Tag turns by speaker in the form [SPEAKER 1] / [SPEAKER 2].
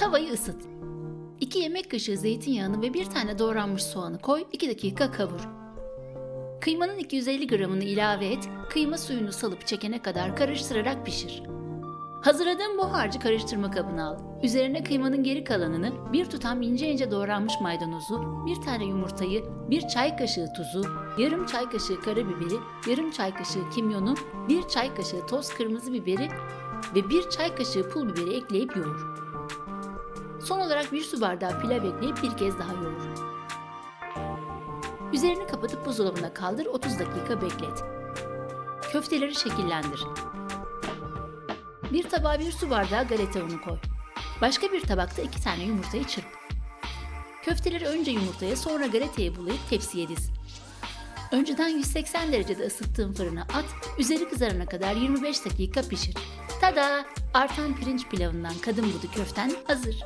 [SPEAKER 1] Tavayı ısıt. 2 yemek kaşığı zeytinyağını ve bir tane doğranmış soğanı koy, 2 dakika kavur. Kıymanın 250 gramını ilave et, kıyma suyunu salıp çekene kadar karıştırarak pişir. Hazırladığın bu harcı karıştırma kabına al. Üzerine kıymanın geri kalanını, bir tutam ince ince doğranmış maydanozu, bir tane yumurtayı, bir çay kaşığı tuzu, yarım çay kaşığı karabiberi, yarım çay kaşığı kimyonu, bir çay kaşığı toz kırmızı biberi ve bir çay kaşığı pul biberi ekleyip yoğur. Son olarak bir su bardağı pilav ekleyip bir kez daha yoğur. Üzerini kapatıp buzdolabına kaldır 30 dakika beklet. Köfteleri şekillendir. Bir tabağa bir su bardağı galeta unu koy. Başka bir tabakta iki tane yumurtayı çırp. Köfteleri önce yumurtaya sonra galetaya bulayıp tepsiye diz. Önceden 180 derecede ısıttığın fırına at, üzeri kızarana kadar 25 dakika pişir. Tada! Artan pirinç pilavından kadın budu köften hazır.